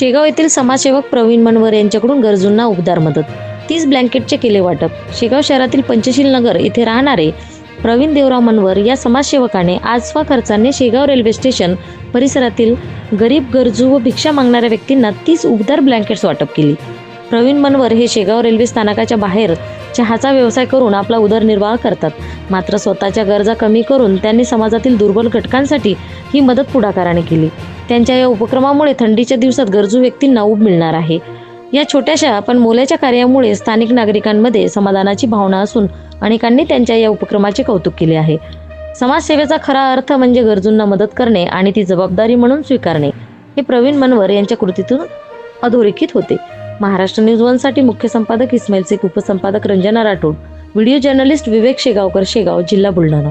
शेगाव येथील समाजसेवक प्रवीण मनवर यांच्याकडून गरजूंना उबदार मदत. तीस ब्लँकेटचे केले वाटप. शेगाव शहरातील पंचशील नगर येथे राहणारे प्रवीण देवराव मनवर या समाजसेवकाने आजवा खर्चाने शेगाव रेल्वे स्टेशन परिसरातील गरीब गरजू व भिक्षा मागणाऱ्या व्यक्तींना तीस उबदार ब्लँकेट्स वाटप केली. प्रवीण मनवर हे शेगाव रेल्वे स्थानकाच्या बाहेर चहाचा व्यवसाय करून आपला उदरनिर्वाह करतात. मात्र स्वतःच्या गरजा कमी करून त्यांनी समाजातील दुर्बल घटकांसाठी ही मदत पुढाकाराने केली. त्यांच्या या उपक्रमामुळे थंडीच्या दिवसात गरजू व्यक्तींना ऊब मिळणार आहे. या छोट्याशा पण मोलाच्या कार्यामुळे स्थानिक नागरिकांमध्ये समाधानाची भावना असून अनेकांनी त्यांच्या या उपक्रमाचे कौतुक केले आहे. समाजसेवेचा खरा अर्थ म्हणजे गरजूंना मदत करणे आणि ती जबाबदारी म्हणून स्वीकारणे हे प्रवीण मनवर यांच्या कृतीतून अधोरेखित होते. महाराष्ट्र न्यूज वनसाठी मुख्य संपादक इस्माईल शेख उपसंपादक रंजना राठोड व्हिडिओ जर्नलिस्ट विवेक शेगावकर शेगाव जिल्हा बुलढाणा.